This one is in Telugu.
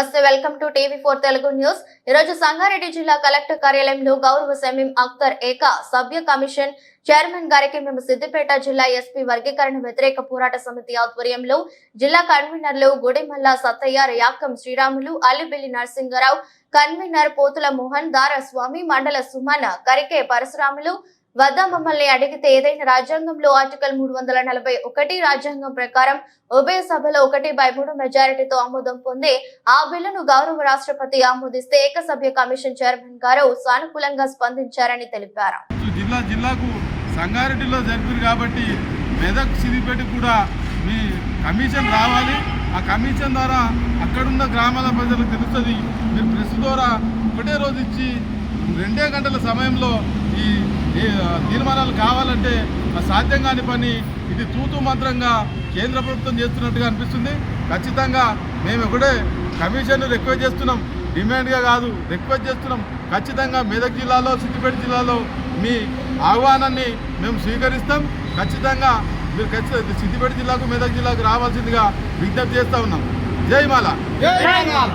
నమస్తే welcome to TV four Telugu news. ఈ రోజు సంగారెడ్డి జిల్లా కలెక్టర్ కార్యాలయంలో గౌరవ సమీం అఖ్తర్ ఏకా సభ్య కమిషన్ చైర్మన్ గారికి మేము సిద్దిపేట జిల్లా ఎస్పీ వర్గీకరణ వ్యతిరేక పోరాట సమితి ఆధ్వర్యంలో జిల్లా కన్వీనర్లు గుడిమల్ల సత్తయ్య రియాకం శ్రీరాములు అల్లిబెల్లి నరసింగరావు కన్వీనర్ పోతుల మోహన్ దారస్వామి మండల సుమన కరికే పరశురాములు వద్ద మమ్మల్ని అడిగితే ఏదైనా రాజ్యాంగంలో ఆర్టికల్ మూడు వందల నలభై ఒకటి రాజ్యాంగం ప్రకారం ఉభయ సభలో ఒకటి బై మూడు మెజారిటీతో ఆమోదం పొంది ఆ బిల్లును గౌరవ రాష్ట్రపతి ఆమోదిస్తే ఏకసభ్య కమిషన్ చైర్మన్ గారు సానుకూలంగా స్పందించారని తెలిపారు. జిల్లా జిల్లాకు సంగారెడ్డిలో జరిపారు కాబట్టి మెదక్ సిద్దిపేట కూడా మీ కమిషన్ రావాలి. ఆ కమిషన్ ద్వారా అక్కడున్న గ్రామాల ప్రజలకు తెలుస్తుంది. మీరు ప్రెస్ ద్వారా ఒకటే రోజు ఇచ్చి రెండే గంటల సమయంలో తీర్మానాలు కావాలంటే సాధ్యం కాని పని ఇది తూతు మంత్రంగా కేంద్ర ప్రభుత్వం చేస్తున్నట్టుగా అనిపిస్తుంది. ఖచ్చితంగా మేము ఒకటే కమిషన్ రిక్వెస్ట్ చేస్తున్నాం. డిమాండ్గా కాదు రిక్వెస్ట్ చేస్తున్నాం. ఖచ్చితంగా మెదక్ జిల్లాలో సిద్దిపేట జిల్లాలో మీ ఆహ్వానాన్ని మేము స్వీకరిస్తాం. ఖచ్చితంగా మీరు ఖచ్చితంగా సిద్దిపేట జిల్లాకు మెదక్ జిల్లాకు రావాల్సిందిగా విజ్ఞప్తి చేస్తూ ఉన్నాం. జయమాల జై మాల.